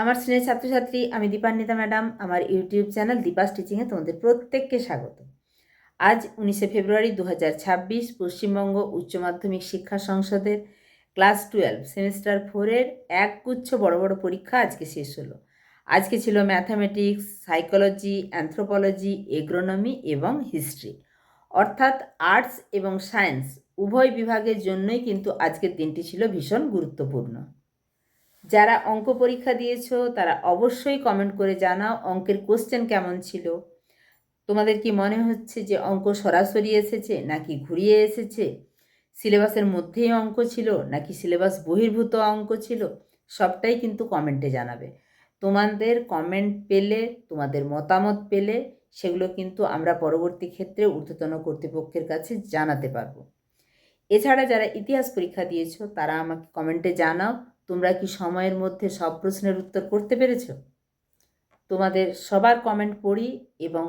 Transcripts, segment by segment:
আমার স্নেহ ছাত্রছাত্রী, আমি দীপান্বিতা ম্যাডাম, আমার ইউটিউব চ্যানেল দীপা স্টিচিংয়ে তোমাদের প্রত্যেককে স্বাগত। আজ উনিশে ফেব্রুয়ারি দু ছাব্বিশ, পশ্চিমবঙ্গ উচ্চ মাধ্যমিক শিক্ষা সংসদের ক্লাস টুয়েলভ, সেমিস্টার ফোরের একগুচ্ছ বড় বড় পরীক্ষা আজকে শেষ হলো। আজকে ছিল ম্যাথামেটিক্স, সাইকোলজি, অ্যানথ্রোপোলজি, এগ্রোনমি এবং হিস্ট্রি। অর্থাৎ আর্টস এবং সায়েন্স উভয় বিভাগের জন্যই কিন্তু আজকের দিনটি ছিল ভীষণ গুরুত্বপূর্ণ। যারা অঙ্ক পরীক্ষা দিয়েছ, তারা অবশ্যই কমেন্ট করে জানাও অঙ্কের কোশ্চেন কেমন ছিল। তোমাদের কি মনে হচ্ছে যে অঙ্ক সরাসরি এসেছে নাকি ঘুরিয়ে এসেছে? সিলেবাসের মধ্যেই অঙ্ক ছিল নাকি সিলেবাস বহির্ভূত অঙ্ক ছিল? সবটাই কিন্তু কমেন্টে জানাবে। তোমাদের কমেন্ট পেলে, তোমাদের মতামত পেলে, সেগুলো কিন্তু আমরা পরবর্তী ক্ষেত্রে ঊর্ধ্বতন কর্তৃপক্ষের কাছে জানাতে পারব। এছাড়া যারা ইতিহাস পরীক্ষা দিয়েছ, তারা আমাকে কমেন্টে জানাও। তোমরা কি সময়ের মধ্যে সব প্রশ্নের উত্তর করতে পেরেছ? তোমাদের সবার কমেন্ট পড়ি এবং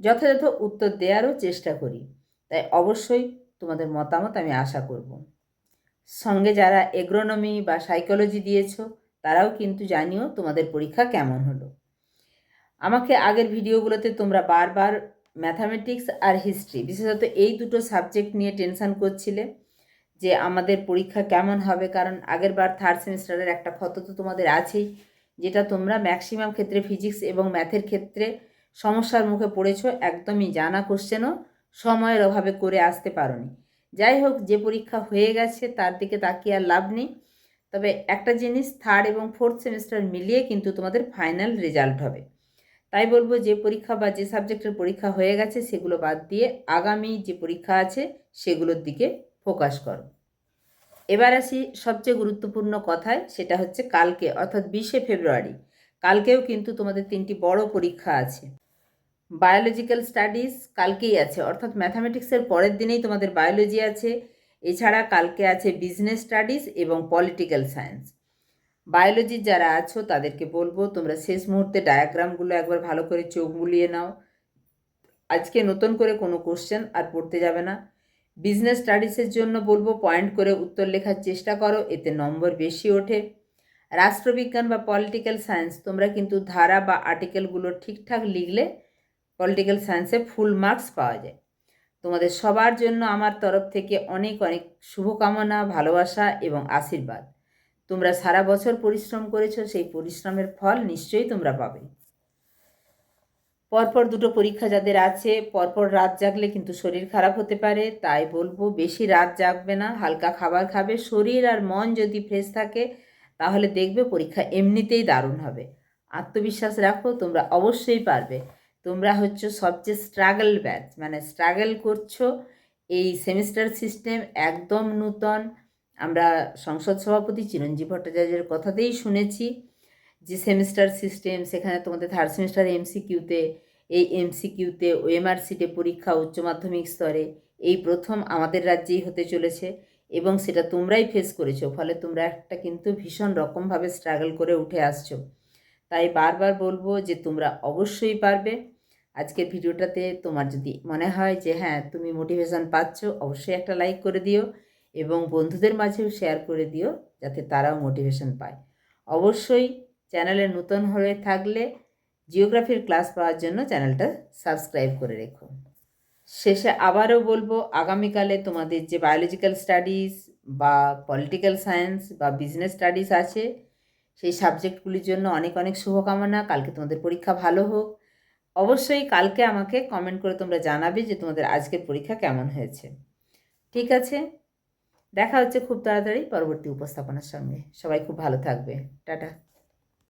যথাযথ উত্তর দেওয়ারও চেষ্টা করি। তাই অবশ্যই তোমাদের মতামত আমি আশা করব। সঙ্গে যারা এগ্রোনমি বা সাইকোলজি দিয়েছ, তারাও কিন্তু জানিও তোমাদের পরীক্ষা কেমন হলো। আমাকে আগের ভিডিওগুলোতে তোমরা বারবার ম্যাথামেটিক্স আর হিস্ট্রি বিশেষত এই দুটো সাবজেক্ট নিয়ে টেনশান করছিলে। যে আমাদের পরীক্ষা কেমন হবে, কারণ আগের বার থার্ড সেমিস্টারের একটা ক্ষত তো তোমাদের আছেই, যেটা তোমরা ম্যাক্সিমাম ক্ষেত্রে ফিজিক্স এবং ম্যাথের ক্ষেত্রে সমস্যার মুখে পড়েছো, একদমই জানা কোশ্চেনও সময়ের অভাবে করে আসতে পারোনি। যাই হোক, যে পরীক্ষা হয়ে গেছে, তার দিকে তাকিয়ে আর লাভ নেই। তবে একটা জিনিস থার্ড এবং ফোর্থ সেমিস্টার মিলিয়ে কিন্তু তোমাদের ফাইনাল রেজাল্ট হবে। তাই বলব, যে পরীক্ষা বা যে সাবজেক্টের পরীক্ষা হয়ে গেছে, সেগুলো বাদ দিয়ে আগামী যে পরীক্ষা আছে, সেগুলোর দিকে ফোকাস করো। এবার আসি সবচেয়ে গুরুত্বপূর্ণ কথায়, সেটা হচ্ছে কালকে, অর্থাৎ বিশে ফেব্রুয়ারি। কালকেও কিন্তু তোমাদের তিনটি বড় পরীক্ষা আছে। বায়োলজিক্যাল স্টাডিজ কালকেই আছে, অর্থাৎ ম্যাথামেটিক্সের পরের দিনেই তোমাদের বায়োলজি আছে। এছাড়া কালকে আছে বিজনেস স্টাডিজ এবং পলিটিক্যাল সায়েন্স বায়োলজির যারা আছো, তাদেরকে বলব, তোমরা শেষ মুহূর্তে ডায়াগ্রামগুলো একবার ভালো করে চোখ বুলিয়ে নাও। আজকে নতুন করে কোনো কোশ্চেন আর পড়তে যাবে না। বিজনেস স্টাডিজের জন্য বলব পয়েন্ট করে উত্তর লেখার চেষ্টা করো, এতে নম্বর বেশি ওঠে। রাষ্ট্রবিজ্ঞান বা পলিটিক্যাল সায়েন্স তোমরা কিন্তু ধারা বা আর্টিকেলগুলো ঠিকঠাক লিখলে পলিটিক্যাল সায়েন্সে ফুল মার্কস পাওয়া যায়। তোমাদের সবার জন্য আমার তরফ থেকে অনেক অনেক শুভকামনা, ভালোবাসা এবং আশীর্বাদ। তোমরা সারা বছর পরিশ্রম করেছ, সেই পরিশ্রমের ফল নিশ্চয়ই তোমরা পাবে। পরপর দুটো পরীক্ষা যাদের আছে, পরপর রাত জাগলে কিন্তু শরীর খারাপ হতে পারে। তাই বলব, বেশি রাত জাগবে না, হালকা খাবার খাবে। শরীর আর মন যদি ফ্রেশ থাকে, তাহলে দেখবে পরীক্ষা এমনিতেই দারুণ হবে। আত্মবিশ্বাস রাখো, তোমরা অবশ্যই পারবে। তোমরা হচ্ছে সবচেয়ে স্ট্রাগল ব্যাচ মানে স্ট্রাগল করছ। এই সেমিস্টার সিস্টেম একদম নূতন। আমরা সংসদ সভাপতি চিরঞ্জীব ভট্টাচার্যের কথাতেই শুনেছি। যে সেমিস্টার সিস্টেম, সেখানে তোমাদের থার্ড সেমিস্টার এমসিকিউতে এই এমসিকিউতে ওএমআর সিটে পরীক্ষা উচ্চ মাধ্যমিক স্তরে, এই প্রথম আমাদের রাজ্যেই হতে চলেছে। এবং সেটা তোমরাই ফেস করেছ, ফলে তোমরা একটা কিন্তু ভীষণ রকমভাবে স্ট্রাগল করে উঠে আসছো। তাই বারবার বলব যে তোমরা অবশ্যই পারবে। আজকের ভিডিওটাতে তোমার যদি মনে হয় যে হ্যাঁ তুমি মোটিভেশন পাচ্ছ, অবশ্যই একটা লাইক করে দিও এবং বন্ধুদের মাঝেও শেয়ার করে দিও, যাতে তারাও মোটিভেশন পায়। অবশ্যই চ্যানেলে নতুন হয়ে থাকলে জিওগ্রাফির ক্লাস পাওয়ার জন্য চ্যানেলটা সাবস্ক্রাইব করে রেখো। শেষে আবারও বলব, আগামীকালে তোমাদের যে বায়োলজিক্যাল স্টাডিজ বা পলিটিক্যাল সায়েন্স বা বিজনেস স্টাডিজ আছে, সেই সাবজেক্টগুলির জন্য অনেক অনেক শুভকামনা। কালকে তোমাদের পরীক্ষা ভালো হোক। অবশ্যই কালকে আমাকে কমেন্ট করে তোমরা জানাবে যে তোমাদের আজকের পরীক্ষা কেমন হয়েছে। ঠিক আছে? দেখা হচ্ছে খুব তাড়াতাড়ি পরবর্তী উপস্থাপনার সঙ্গে। সবাই খুব ভালো থাকবে। টাটা।